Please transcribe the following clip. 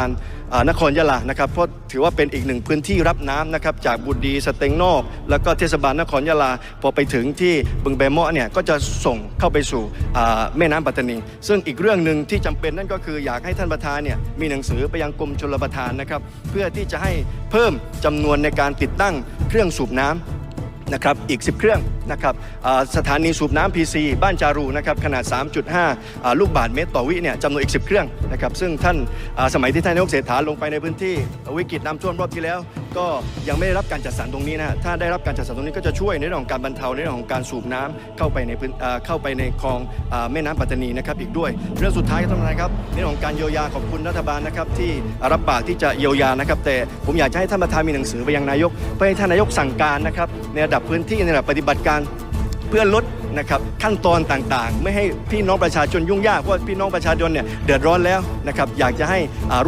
านนครยะลานะครับเพราะถือว่าเป็นอีกหนึ่งพื้นที่รับน้ำนะครับจากบุรีสเต็งนอก แล้วก็เทศบาลนครยะลาพอไปถึงที่บึงแบมาะเนี่ยก็จะส่งเข้าไปสู่แม่น้ำปัตตานี ซึ่งอีกเรื่องหนึ่งที่จำเป็นนั่นก็คืออยากให้ท่านประธานเนี่ยมีหนังสือไปยังกรมชลประทานนะครับเพื่อที่จะให้เพิ่มจำนวนในการติดตั้งเครื่องสูบน้ำนะครับอีก 10 เครื่อง นะครับสถานีสูบน้ำ PC บ้านจารูนะครับขนาด 3.5 ลูกบาศก์เมตรต่อวิเนี่ยจำนวนอีก 10 เครื่องนะครับซึ่งท่านสมัยที่ท่านนายกเศรษฐาลงไปในพื้นที่วิกฤตน้ำท่วมรอบที่แล้ว ก็ยังไม่ได้รับการจัดสรรตรงนี้นะถ้าได้รับการจัดสรรตรงนี้ก็จะช่วยในเรื่องของการบรรเทาในเรื่องของการสูบน้ำเข้าไปในพื้นเข้าไปในคลองอแม่น้ำปัตตานีนะครับอีกด้วย เรื่องสุดท้ายครับท่านประครับในเรื่องของการเยียวยาขอบคุณรัฐบาลนะครับที่รับปากที่จะเยียวยานะครับแต่ผมอยากจะให้ท่านประธานมีหนังสือไปยังนายกเพื่อให้ท่านนายกสั่งการนะครับในระดับพื้นที่ในระดับปฏิบัติการเพื่อลดนะครับขั้นตอนต่างๆ ไม่ให้พี่น้องประชาชนยุ่งยากเพราะพี่น้องประชาชนเนี่ยเดือดร้อนแล้วนะครับอยากจะให้ร่วม